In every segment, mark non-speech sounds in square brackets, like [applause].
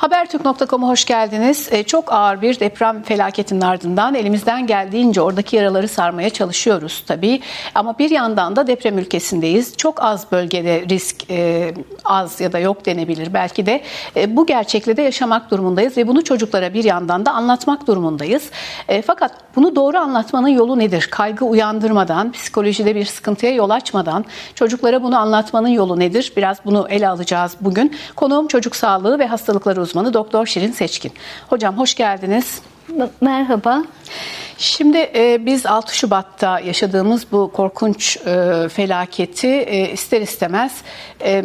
Habertürk.com'a hoş geldiniz. Ee, Çok ağır bir deprem felaketinin ardından elimizden geldiğince oradaki yaraları sarmaya çalışıyoruz tabii. Ama bir yandan da deprem ülkesindeyiz. Çok az bölgede risk e, az ya da yok denebilir. Belki de e, bu gerçekle de yaşamak durumundayız ve bunu çocuklara bir yandan da anlatmak durumundayız. E, Fakat bunu doğru anlatmanın yolu nedir? Kaygı uyandırmadan, psikolojide bir sıkıntıya yol açmadan çocuklara bunu anlatmanın yolu nedir? Biraz bunu ele alacağız bugün. Konuğum çocuk sağlığı ve hastalıkları Doktor Şirin Seçkin. Hocam hoş geldiniz. Merhaba. Şimdi e, biz 6 Şubat'ta yaşadığımız bu korkunç e, felaketi e, ister istemez e,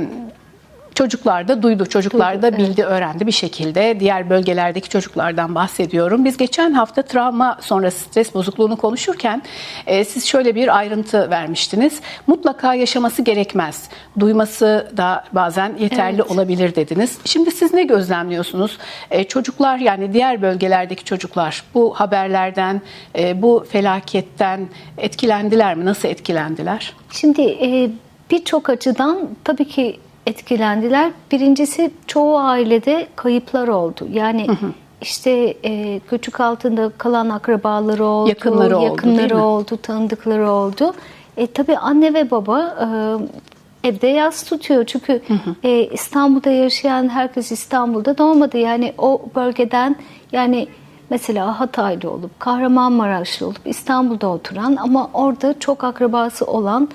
çocuklar da duydu, çocuklar da bildi, öğrendi bir şekilde. Diğer bölgelerdeki çocuklardan bahsediyorum. Biz geçen hafta travma sonrası stres bozukluğunu konuşurken e, siz şöyle bir ayrıntı vermiştiniz. Mutlaka yaşaması gerekmez. Duyması da bazen yeterli Evet. olabilir dediniz. Şimdi siz ne gözlemliyorsunuz? E, çocuklar yani diğer bölgelerdeki çocuklar bu haberlerden, e, bu felaketten etkilendiler mi? Nasıl etkilendiler? Şimdi e, birçok açıdan tabii ki etkilendiler. Birincisi çoğu ailede kayıplar oldu. Yani işte e, küçük altında kalan akrabaları oldu, Yakınları oldu, yakınları mi? oldu, tanıdıkları oldu. E, tabii anne ve baba e, evde yaz tutuyor. Çünkü e, İstanbul'da yaşayan herkes İstanbul'da doğmadı. Yani o bölgeden yani mesela Hataylı olup, Kahramanmaraşlı olup İstanbul'da oturan ama orada çok akrabası olan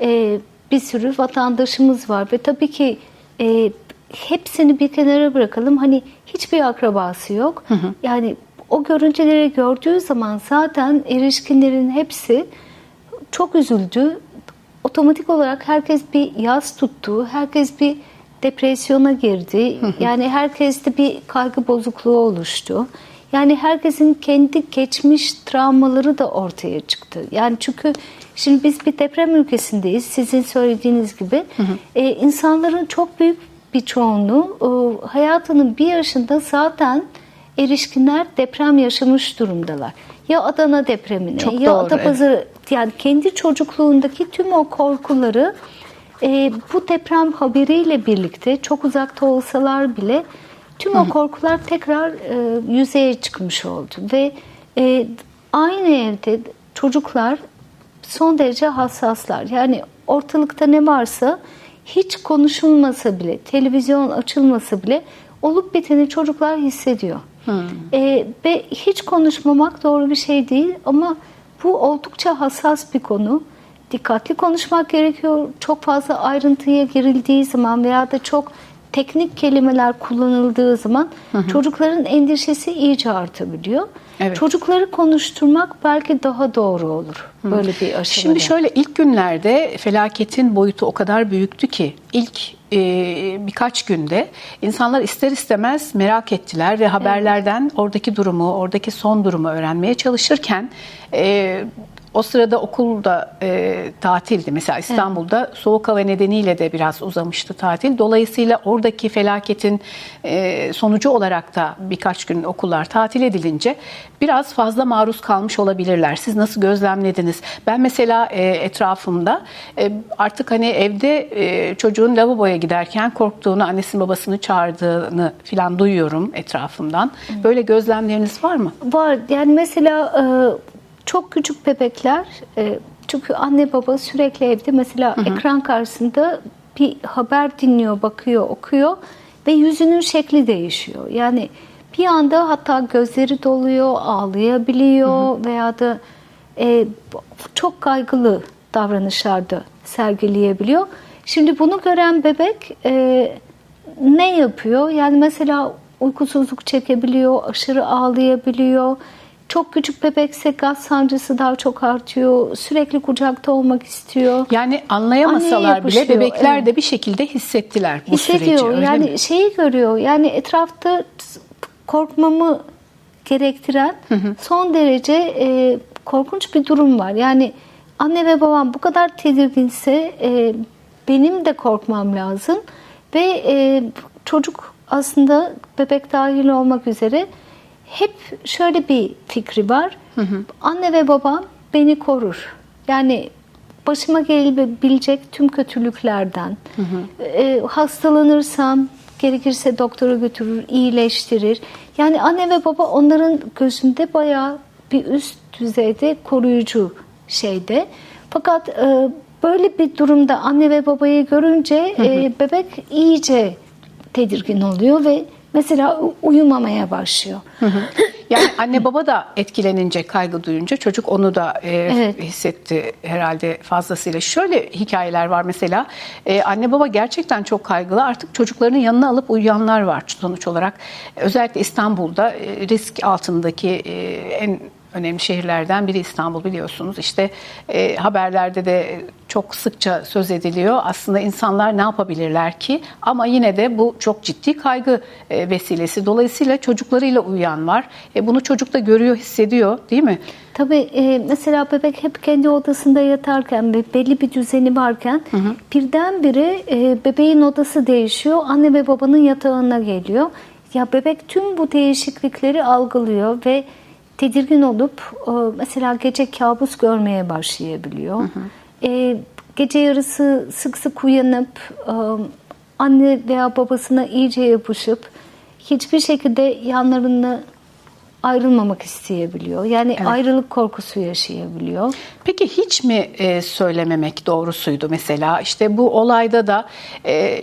e, bir sürü vatandaşımız var. Ve tabii ki e, hepsini bir kenara bırakalım. Hani hiçbir akrabası yok. Yani o görüntüleri gördüğü zaman zaten erişkinlerin hepsi çok üzüldü. Otomatik olarak herkes bir yaz tuttu. Herkes bir depresyona girdi. Yani herkeste bir kaygı bozukluğu oluştu. Yani herkesin kendi geçmiş travmaları da ortaya çıktı. Yani çünkü şimdi biz bir deprem ülkesindeyiz. Sizin söylediğiniz gibi. Ee, insanların çok büyük bir çoğunluğu e, hayatının bir yaşında zaten erişkinler deprem yaşamış durumdalar. Ya Adana depremine Çok ya doğru, Adapazarı yani kendi çocukluğundaki tüm o korkuları e, bu deprem haberiyle birlikte çok uzakta olsalar bile tüm o korkular tekrar e, yüzeye çıkmış oldu ve e, aynı evde çocuklar son derece hassaslar. Yani ortalıkta ne varsa hiç konuşulmasa bile, televizyon açılmasa bile olup biteni çocuklar hissediyor. E, ve hiç konuşmamak doğru bir şey değil ama bu oldukça hassas bir konu. Dikkatli konuşmak gerekiyor. Çok fazla ayrıntıya girildiği zaman veya da çok teknik kelimeler kullanıldığı zaman çocukların endişesi iyice artabiliyor. Evet. Çocukları konuşturmak belki daha doğru olur böyle bir aşamada. Şimdi şöyle ilk günlerde felaketin boyutu o kadar büyüktü ki ilk e, birkaç günde insanlar ister istemez merak ettiler ve haberlerden oradaki durumu, oradaki son durumu öğrenmeye çalışırken e, o sırada okulda e, tatildi. Mesela İstanbul'da soğuk hava nedeniyle de biraz uzamıştı tatil. Dolayısıyla oradaki felaketin e, sonucu olarak da birkaç gün okullar tatil edilince biraz fazla maruz kalmış olabilirler. Siz nasıl gözlemlediniz? Ben mesela e, etrafımda e, artık hani evde e, çocuğun lavaboya giderken korktuğunu, annesinin babasını çağırdığını falan duyuyorum etrafımdan. Böyle gözlemleriniz var mı? Var. Yani mesela e, çok küçük bebekler e, çünkü anne baba sürekli evde mesela ekran karşısında bir haber dinliyor, bakıyor, okuyor ve yüzünün şekli değişiyor. Yani bir anda hatta gözleri doluyor, ağlayabiliyor veya da e, çok kaygılı davranışlarda sergileyebiliyor. Şimdi bunu gören bebek e, ne yapıyor? Yani mesela uykusuzluk çekebiliyor, aşırı ağlayabiliyor. Çok küçük bebekse gaz sancısı daha çok artıyor. Sürekli kucakta olmak istiyor. Yani anlayamasalar bile bebekler evet. de bir şekilde hissettiler bu süreci. Hissediyor. öyle yani mi? şeyi görüyor. Yani etrafta korkmamı gerektiren son derece e, korkunç bir durum var. Yani anne ve babam bu kadar tedirginse e, benim de korkmam lazım ve e, çocuk aslında bebek dahil olmak üzere hep şöyle bir fikri var. Anne ve babam beni korur. Yani başıma gelebilecek tüm kötülüklerden, e, hastalanırsam gerekirse doktora götürür, iyileştirir. Yani anne ve baba onların gözünde bayağı bir üst düzeyde koruyucu şeyde. Fakat e, böyle bir durumda anne ve babayı görünce e, bebek iyice tedirgin oluyor ve mesela uyumamaya başlıyor. [laughs] Yani anne baba da etkilenince, kaygı duyunca çocuk onu da e, Evet. hissetti herhalde fazlasıyla. Şöyle hikayeler var mesela. E, anne baba gerçekten çok kaygılı. Artık çocuklarını yanına alıp uyuyanlar var sonuç olarak. Özellikle İstanbul'da e, risk altındaki e, en önemli şehirlerden biri İstanbul biliyorsunuz. İşte e, haberlerde de çok sıkça söz ediliyor. Aslında insanlar ne yapabilirler ki? Ama yine de bu çok ciddi kaygı e, vesilesi. Dolayısıyla çocuklarıyla uyuyan var. E, bunu çocuk da görüyor, hissediyor değil mi? Tabii e, mesela bebek hep kendi odasında yatarken ve belli bir düzeni varken birdenbire e, bebeğin odası değişiyor. Anne ve babanın yatağına geliyor. Ya bebek tüm bu değişiklikleri algılıyor ve tedirgin olup e, mesela gece kabus görmeye başlayabiliyor. E, gece yarısı sık sık uyanıp e, anne veya babasına iyice yapışıp hiçbir şekilde yanlarını ayrılmamak isteyebiliyor. Yani ayrılık korkusu yaşayabiliyor. Peki hiç mi e, söylememek doğrusuydu mesela? İşte bu olayda da e,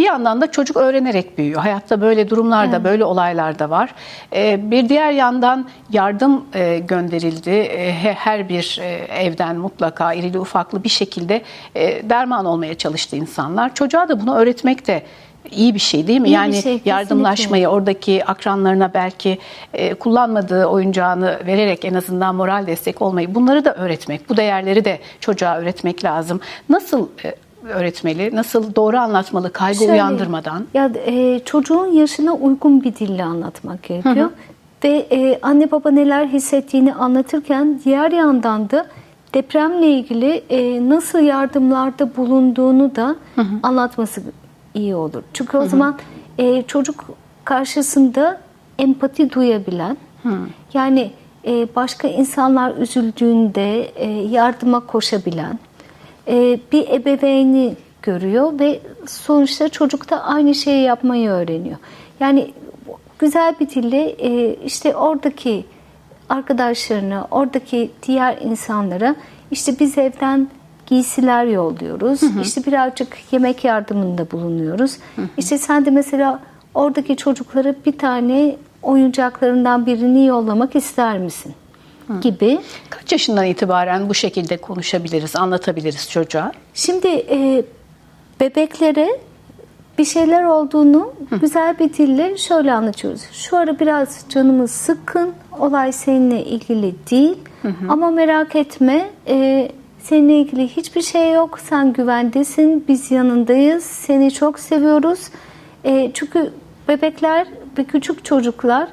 bir yandan da çocuk öğrenerek büyüyor. Hayatta böyle durumlarda, böyle olaylar da var. E, bir diğer yandan yardım e, gönderildi. E, he- her bir e, evden mutlaka irili ufaklı bir şekilde e, derman olmaya çalıştı insanlar. Çocuğa da bunu öğretmek de iyi bir şey değil mi? İyi yani şey, kesinlikle. yardımlaşmayı oradaki akranlarına belki e, kullanmadığı oyuncağını vererek en azından moral destek olmayı bunları da öğretmek, bu değerleri de çocuğa öğretmek lazım. Nasıl e, öğretmeli, nasıl doğru anlatmalı kaygı Şöyle, uyandırmadan? Ya e, çocuğun yaşına uygun bir dille anlatmak gerekiyor. Ve e, anne baba neler hissettiğini anlatırken diğer yandan da depremle ilgili e, nasıl yardımlarda bulunduğunu da anlatması iyi olur. Çünkü o zaman e, çocuk karşısında empati duyabilen, yani e, başka insanlar üzüldüğünde e, yardıma koşabilen, bir ebeveyni görüyor ve sonuçta çocuk da aynı şeyi yapmayı öğreniyor. Yani güzel bir dille e, işte oradaki arkadaşlarına, oradaki diğer insanlara işte biz evden giysiler yolluyoruz. İşte birazcık yemek yardımında bulunuyoruz. İşte sen de mesela oradaki çocuklara bir tane oyuncaklarından birini yollamak ister misin? Gibi. Kaç yaşından itibaren bu şekilde konuşabiliriz, anlatabiliriz çocuğa? Şimdi e, bebeklere bir şeyler olduğunu güzel bir dille şöyle anlatıyoruz. Şu ara biraz canımız sıkkın, olay seninle ilgili değil ama merak etme e, seninle ilgili hiçbir şey yok. Sen güvendesin, biz yanındayız, seni çok seviyoruz. E, çünkü bebekler ve küçük çocuklar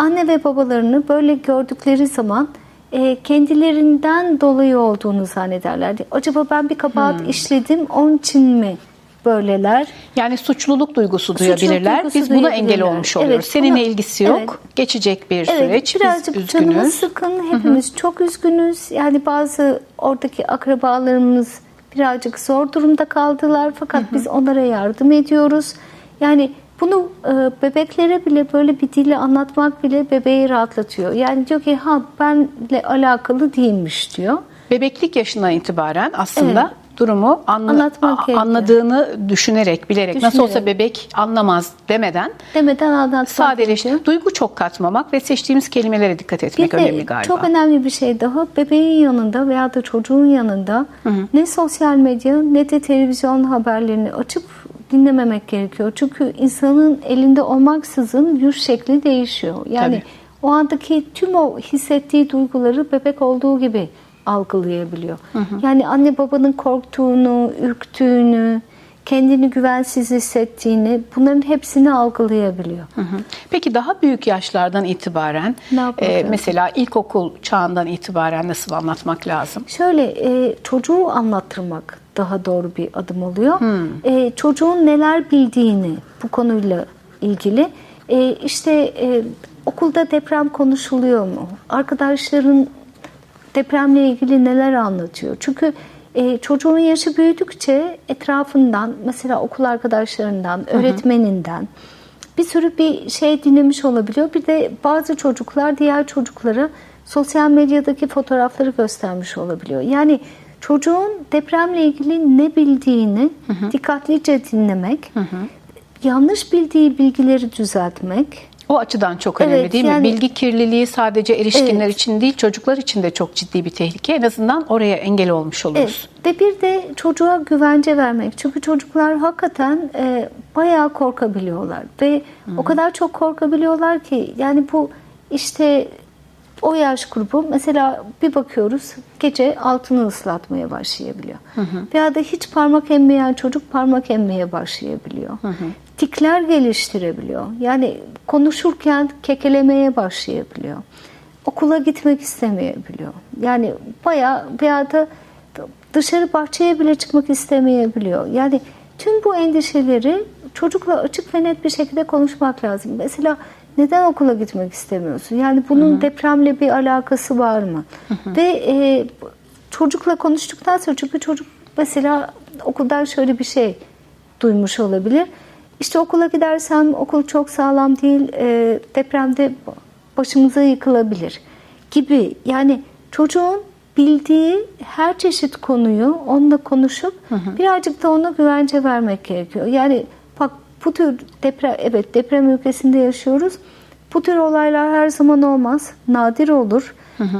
anne ve babalarını böyle gördükleri zaman e, kendilerinden dolayı olduğunu zannederler. Acaba ben bir kabahat işledim onun için mi böyleler? Yani suçluluk duygusu Suçluluk duyabilirler. duygusu Biz buna engel olmuş oluyoruz. Evet, Seninle buna- ilgisi yok. evet. Geçecek bir Evet, süreç. birazcık Biz canımız sıkın. Hepimiz çok üzgünüz. Yani bazı oradaki akrabalarımız birazcık zor durumda kaldılar. Fakat biz onlara yardım ediyoruz. Yani bunu e, bebeklere bile böyle bir dille anlatmak bile bebeği rahatlatıyor. Yani diyor ki ha benle alakalı değilmiş diyor. Bebeklik yaşından itibaren aslında Evet. durumu anla- Anlatmak a- anladığını düşünerek, bilerek nasıl Düşünerek. olsa bebek anlamaz demeden Demeden anlatmak sadeleşti. gerekiyor. Duygu çok katmamak ve seçtiğimiz kelimelere dikkat etmek Bir de önemli galiba. çok önemli bir şey daha. Bebeğin yanında veya da çocuğun yanında ne sosyal medya ne de televizyon haberlerini açıp dinlememek gerekiyor. Çünkü insanın elinde olmaksızın yüz şekli değişiyor. Yani Tabii. o andaki tüm o hissettiği duyguları bebek olduğu gibi algılayabiliyor. Yani anne babanın korktuğunu, ürktüğünü, kendini güvensiz hissettiğini bunların hepsini algılayabiliyor. Hı hı. Peki daha büyük yaşlardan itibaren e, mesela ilkokul çağından itibaren nasıl anlatmak lazım? Şöyle e, çocuğu anlattırmak daha doğru bir adım oluyor. E, çocuğun neler bildiğini bu konuyla ilgili e, işte e, okulda deprem konuşuluyor mu? Arkadaşların depremle ilgili neler anlatıyor? Çünkü e, çocuğun yaşı büyüdükçe etrafından mesela okul arkadaşlarından, öğretmeninden bir sürü bir şey dinlemiş olabiliyor. Bir de bazı çocuklar diğer çocuklara sosyal medyadaki fotoğrafları göstermiş olabiliyor. Yani çocuğun depremle ilgili ne bildiğini dikkatlice dinlemek, yanlış bildiği bilgileri düzeltmek, O açıdan çok önemli Evet, değil yani- mi? Bilgi kirliliği sadece erişkinler Evet. için değil, çocuklar için de çok ciddi bir tehlike. En azından oraya engel olmuş oluruz. Evet. Ve bir de çocuğa güvence vermek. Çünkü çocuklar hakikaten e, bayağı korkabiliyorlar. Ve o kadar çok korkabiliyorlar ki yani bu işte o yaş grubu mesela bir bakıyoruz gece altını ıslatmaya başlayabiliyor. Veya da hiç parmak emmeyen çocuk parmak emmeye başlayabiliyor. Tikler geliştirebiliyor. Yani konuşurken kekelemeye başlayabiliyor. Okula gitmek istemeyebiliyor. Yani bayağı veya da dışarı bahçeye bile çıkmak istemeyebiliyor. Yani tüm bu endişeleri çocukla açık ve net bir şekilde konuşmak lazım. Mesela neden okula gitmek istemiyorsun? Yani bunun depremle bir alakası var mı? Ve e, çocukla konuştuktan sonra çünkü çocuk mesela okuldan şöyle bir şey duymuş olabilir. İşte okula gidersem okul çok sağlam değil, e, depremde başımıza yıkılabilir gibi. Yani çocuğun bildiği her çeşit konuyu onunla konuşup birazcık da ona güvence vermek gerekiyor. Yani bu tür deprem, evet deprem ülkesinde yaşıyoruz. Bu tür olaylar her zaman olmaz. Nadir olur.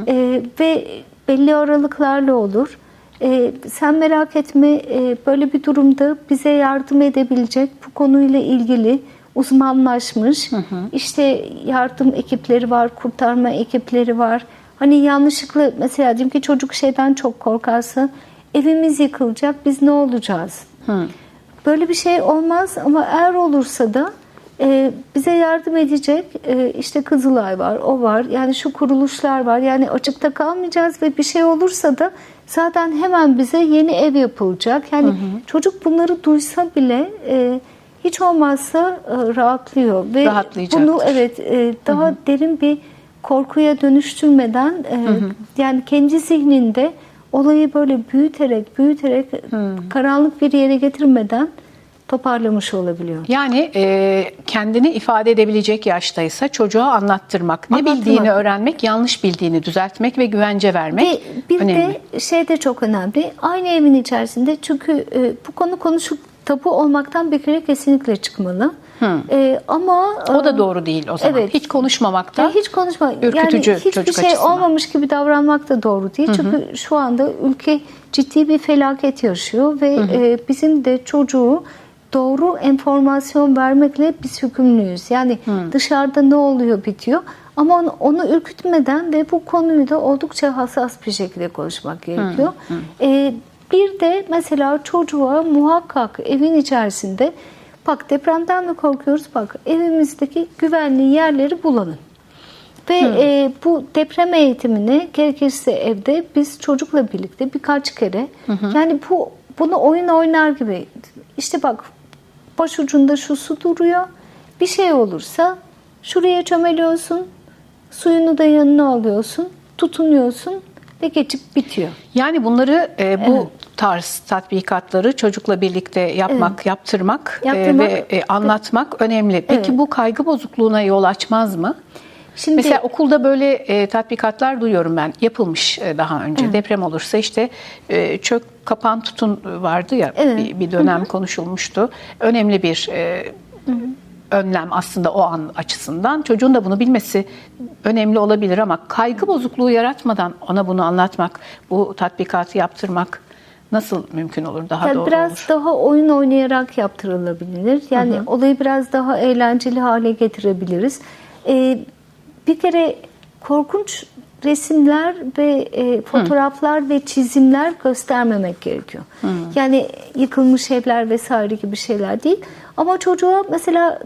E, ve belli aralıklarla olur. E, sen merak etme e, böyle bir durumda bize yardım edebilecek bu konuyla ilgili uzmanlaşmış işte yardım ekipleri var, kurtarma ekipleri var. Hani yanlışlıkla mesela diyelim ki çocuk şeyden çok korkarsa evimiz yıkılacak biz ne olacağız? Böyle bir şey olmaz ama eğer olursa da e, bize yardım edecek e, işte Kızılay var, o var. Yani şu kuruluşlar var. Yani açıkta kalmayacağız ve bir şey olursa da zaten hemen bize yeni ev yapılacak. Yani çocuk bunları duysa bile e, hiç olmazsa e, rahatlıyor ve bunu evet e, daha derin bir korkuya dönüştürmeden e, yani kendi zihninde olayı böyle büyüterek büyüterek karanlık bir yere getirmeden toparlamış olabiliyor. Yani e, kendini ifade edebilecek yaştaysa çocuğa anlattırmak, ne Anlattırmak. bildiğini öğrenmek, yanlış bildiğini düzeltmek ve güvence vermek Ve bir önemli. de şey de çok önemli. Aynı evin içerisinde çünkü e, bu konu konuşup tabu olmaktan bir kere kesinlikle çıkmalı. E, ama o da e, doğru değil o zaman. Evet. Hiç konuşmamak da Ya hiç konuşma. ürkütücü yani hiçbir şey açısından. olmamış gibi davranmak da doğru değil. Çünkü şu anda ülke ciddi bir felaket yaşıyor ve e, bizim de çocuğu doğru enformasyon vermekle biz hükümlüyüz. Yani dışarıda ne oluyor bitiyor. Ama onu, onu ürkütmeden ve bu konuyu da oldukça hassas bir şekilde konuşmak gerekiyor. E, bir de mesela çocuğa muhakkak evin içerisinde bak depremden mi korkuyoruz? Bak evimizdeki güvenli yerleri bulalım. Ve e, bu deprem eğitimini gerekirse evde biz çocukla birlikte birkaç kere yani bu bunu oyun oynar gibi işte bak başucunda şu su duruyor bir şey olursa şuraya çömeliyorsun suyunu da yanına alıyorsun tutunuyorsun ve geçip bitiyor. Yani bunları e, bu tarz tatbikatları çocukla birlikte yapmak, yaptırmak, e, Yaptırmak. ve e, anlatmak önemli. Peki Evet. bu kaygı bozukluğuna yol açmaz mı? Şimdi Mesela okulda böyle e, tatbikatlar duyuyorum ben. Yapılmış e, daha önce. Deprem olursa işte e, çök kapan tutun vardı ya Evet. bir, bir dönem konuşulmuştu. Önemli bir e, önlem aslında o an açısından. Çocuğun da bunu bilmesi önemli olabilir ama kaygı bozukluğu yaratmadan ona bunu anlatmak, bu tatbikatı yaptırmak nasıl mümkün olur? Daha Yani doğru biraz olur. daha oyun oynayarak yaptırılabilir. Yani olayı biraz daha eğlenceli hale getirebiliriz. Ee, bir kere korkunç resimler ve e, fotoğraflar ve çizimler göstermemek gerekiyor. Yani yıkılmış evler vesaire gibi şeyler değil. Ama çocuğa mesela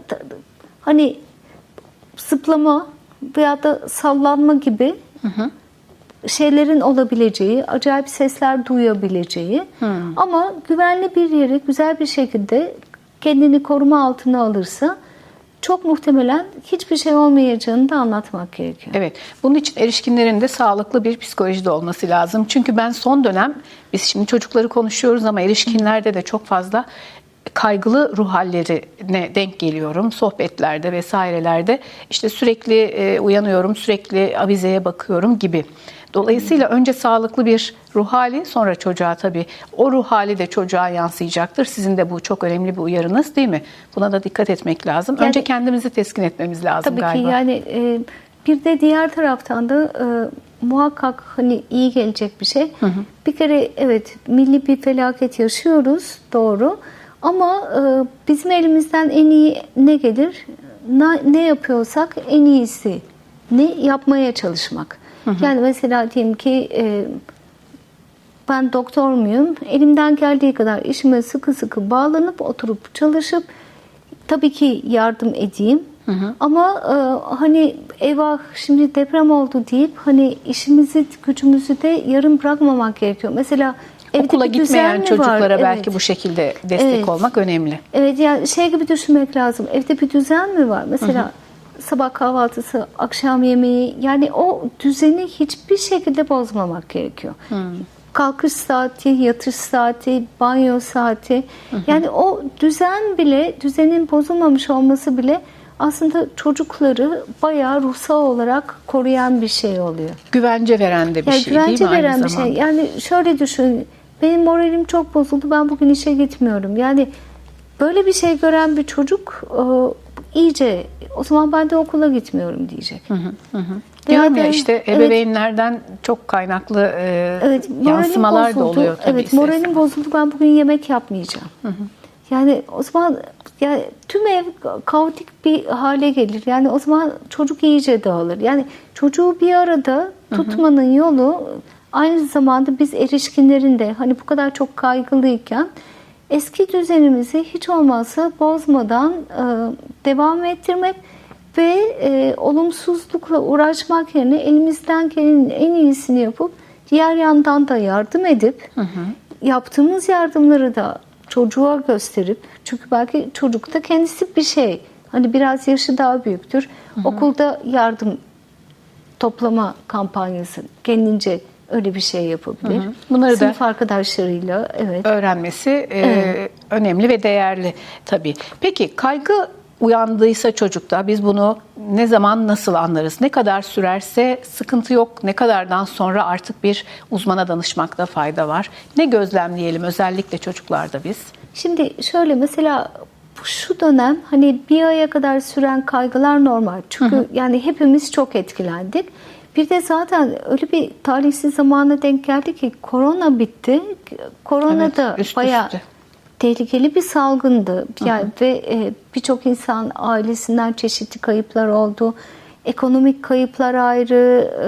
hani zıplama veya da sallanma gibi şeylerin olabileceği, acayip sesler duyabileceği ama güvenli bir yere güzel bir şekilde kendini koruma altına alırsa çok muhtemelen hiçbir şey olmayacağını da anlatmak gerekiyor. Evet. Bunun için erişkinlerin de sağlıklı bir psikolojide olması lazım. Çünkü ben son dönem biz şimdi çocukları konuşuyoruz ama erişkinlerde de çok fazla kaygılı ruh hallerine denk geliyorum. Sohbetlerde vesairelerde işte sürekli e, uyanıyorum, sürekli avizeye bakıyorum gibi. Dolayısıyla önce sağlıklı bir ruh hali, sonra çocuğa tabii o ruh hali de çocuğa yansıyacaktır. Sizin de bu çok önemli bir uyarınız değil mi? Buna da dikkat etmek lazım. Önce Yani- kendimizi teskin etmemiz lazım Tabii galiba. ki yani e, bir de diğer taraftan da e, muhakkak hani iyi gelecek bir şey. Bir kere evet milli bir felaket yaşıyoruz doğru ama e, bizim elimizden en iyi ne gelir? Na- ne yapıyorsak en iyisi ne yapmaya çalışmak. Yani mesela diyelim ki e, ben doktor muyum? Elimden geldiği kadar işime sıkı sıkı bağlanıp oturup çalışıp tabii ki yardım edeyim. Ama e, hani eyvah şimdi deprem oldu deyip hani işimizi gücümüzü de yarım bırakmamak gerekiyor. Mesela evde Okula gitmeyen çocuklara var? belki Evet. bu şekilde destek Evet. olmak önemli. Evet yani şey gibi düşünmek lazım. Evde bir düzen mi var? Mesela sabah kahvaltısı, akşam yemeği yani o düzeni hiçbir şekilde bozmamak gerekiyor. Kalkış saati, yatış saati, banyo saati. Yani o düzen bile, düzenin bozulmamış olması bile aslında çocukları bayağı ruhsal olarak koruyan bir şey oluyor. Güvence veren de bir Yani şey değil mi güvence veren bir zamanda? şey. Yani şöyle düşün. Benim moralim çok bozuldu. Ben bugün işe gitmiyorum. Yani böyle bir şey gören bir çocuk e, iyice o zaman ben de okula gitmiyorum diyecek. Diyorum ya Veya da- işte evet, ebeveynlerden çok kaynaklı e, evet, yansımalar da bozuldu. oluyor tabii. Evet, moralim bozuldu. Ben bugün yemek yapmayacağım. Yani o zaman yani tüm ev kaotik bir hale gelir. Yani o zaman çocuk iyice dağılır. Yani çocuğu bir arada tutmanın yolu aynı zamanda biz erişkinlerin de hani bu kadar çok kaygılıyken eski düzenimizi hiç olmazsa bozmadan e, devam ettirmek ve e, olumsuzlukla uğraşmak yerine elimizden gelenin en iyisini yapıp diğer yandan da yardım edip yaptığımız yardımları da çocuğa gösterip çünkü belki çocuk da kendisi bir şey hani biraz yaşı daha büyüktür. Okulda yardım toplama kampanyası kendince öyle bir şey yapabilir. Bunları da- Sınıf arkadaşlarıyla evet. öğrenmesi e, önemli ve değerli tabii. Peki kaygı uyandıysa çocukta biz bunu ne zaman nasıl anlarız? Ne kadar sürerse sıkıntı yok. Ne kadardan sonra artık bir uzmana danışmakta fayda var. Ne gözlemleyelim özellikle çocuklarda biz? Şimdi şöyle mesela şu dönem hani bir aya kadar süren kaygılar normal. Çünkü yani hepimiz çok etkilendik. Bir de zaten öyle bir talihsiz zamana denk geldi ki korona bitti. Korona Evet, da üst bayağı üste. tehlikeli bir salgındı. Yani ve e, birçok insan ailesinden çeşitli kayıplar oldu. Ekonomik kayıplar ayrı, e,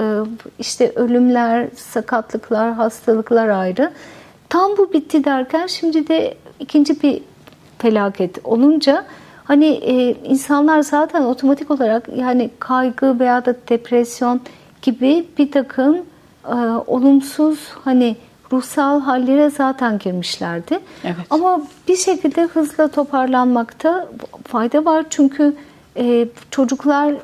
işte ölümler, sakatlıklar, hastalıklar ayrı. Tam bu bitti derken şimdi de ikinci bir felaket olunca hani e, insanlar zaten otomatik olarak yani kaygı veya da depresyon gibi bir takım e, olumsuz hani ruhsal hallere zaten girmişlerdi. Evet. Ama bir şekilde hızla toparlanmakta fayda var çünkü e, çocuklar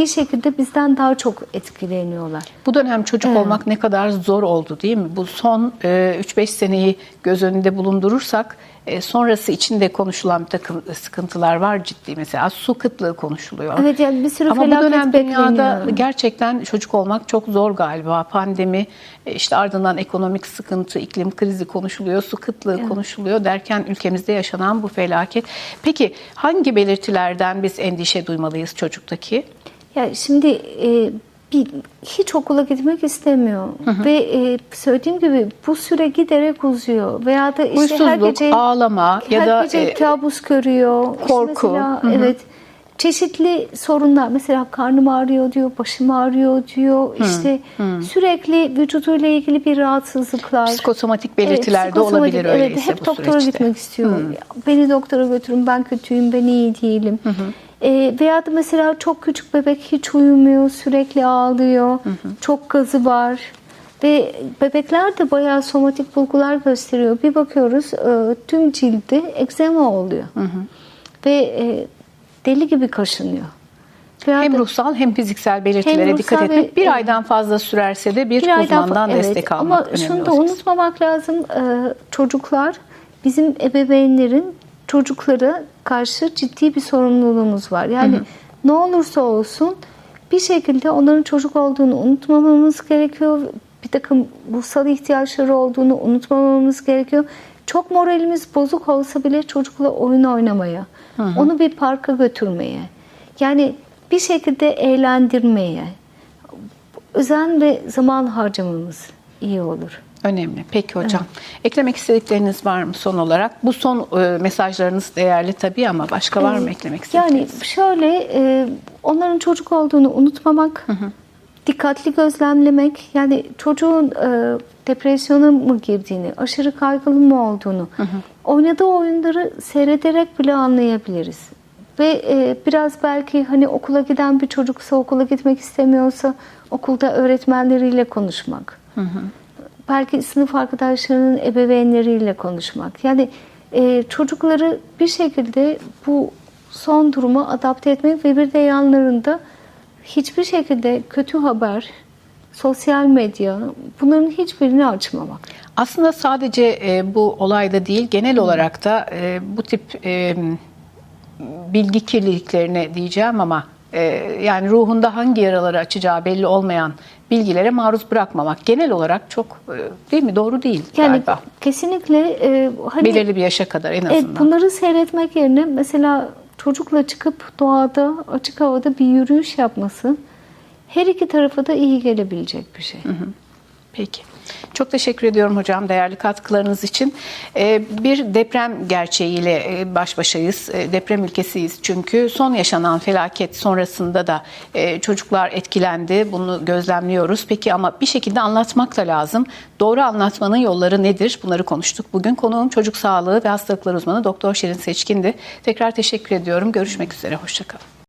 bir şekilde bizden daha çok etkileniyorlar. Bu dönem çocuk Evet. olmak ne kadar zor oldu değil mi? Bu son e, 3-5 seneyi göz önünde bulundurursak e, sonrası içinde konuşulan bir takım sıkıntılar var ciddi. Mesela su kıtlığı konuşuluyor. Evet yani bir sürü Ama bu dönem dünyada gerçekten çocuk olmak çok zor galiba. Pandemi, e, işte ardından ekonomik sıkıntı, iklim krizi konuşuluyor, su kıtlığı konuşuluyor derken ülkemizde yaşanan bu felaket. Peki hangi belirtilerden biz endişe duymalıyız çocuktaki? Ya şimdi e, bir, hiç okula gitmek istemiyor ve e, söylediğim gibi bu süre giderek uzuyor veya da işte her Huysuzluk, gece ağlama ya her da gece e, kabus görüyor. İşte korku. mesela, Hı hı. evet. Çeşitli sorunlar mesela karnım ağrıyor diyor, başım ağrıyor diyor. İşte sürekli vücuduyla ilgili bir rahatsızlıklar. Psikosomatik belirtiler de psikosomatik, olabilir evet, öyleyse hep bu doktora süreçte. gitmek istiyor. Beni doktora götürün ben kötüyüm, ben iyi değilim. Ee, veya da mesela çok küçük bebek hiç uyumuyor, sürekli ağlıyor, çok gazı var. Ve bebekler de bayağı somatik bulgular gösteriyor. Bir bakıyoruz e, tüm cildi egzema oluyor. Ve e, deli gibi kaşınıyor. Veya Hem da- ruhsal hem fiziksel belirtilere Hem dikkat etmek. ve- Bir aydan fazla sürerse de bir, Bir aydan uzmandan evet, destek almak Ama önemli şunu da olacak. unutmamak lazım. Ee, çocuklar bizim ebeveynlerin çocuklara karşı ciddi bir sorumluluğumuz var. Yani ne olursa olsun bir şekilde onların çocuk olduğunu unutmamamız gerekiyor. Bir takım ruhsal ihtiyaçları olduğunu unutmamamız gerekiyor. Çok moralimiz bozuk olsa bile çocukla oyun oynamaya, onu bir parka götürmeye, yani bir şekilde eğlendirmeye, özen ve zaman harcamamız iyi olur. Önemli. Peki hocam. Eklemek istedikleriniz var mı son olarak? Bu son e, mesajlarınız değerli tabii ama başka var mı eklemek Yani istedikleriniz? şöyle e, onların çocuk olduğunu unutmamak, dikkatli gözlemlemek, yani çocuğun e, depresyona mı girdiğini, aşırı kaygılı mı olduğunu, oynadığı oyunları seyrederek bile anlayabiliriz. Ve e, biraz belki hani okula giden bir çocuksa, okula gitmek istemiyorsa okulda öğretmenleriyle konuşmak. Belki sınıf arkadaşlarının ebeveynleriyle konuşmak. Yani e, çocukları bir şekilde bu son duruma adapte etmek ve bir de yanlarında hiçbir şekilde kötü haber, sosyal medya bunların hiçbirini açmamak. Aslında sadece e, bu olayda değil, genel olarak da e, bu tip e, bilgi kirliliklerine diyeceğim ama e, yani ruhunda hangi yaraları açacağı belli olmayan bilgilere maruz bırakmamak genel olarak çok e, değil mi? Doğru değil Yani galiba. kesinlikle e, hani Belirli bir yaşa kadar en Evet, azından. bunları seyretmek yerine mesela çocukla çıkıp doğada, açık havada bir yürüyüş yapması her iki tarafa da iyi gelebilecek bir şey. Peki. Çok teşekkür ediyorum hocam değerli katkılarınız için. Ee, Bir deprem gerçeğiyle e, baş başayız. E, Deprem ülkesiyiz çünkü son yaşanan felaket sonrasında da e, çocuklar etkilendi. Bunu gözlemliyoruz. Peki ama bir şekilde anlatmak da lazım. Doğru anlatmanın yolları nedir? Bunları konuştuk. Bugün konuğum çocuk sağlığı ve hastalıklar uzmanı Doktor Şirin Seçkin'di. Tekrar teşekkür ediyorum. Görüşmek üzere. Hoşçakalın.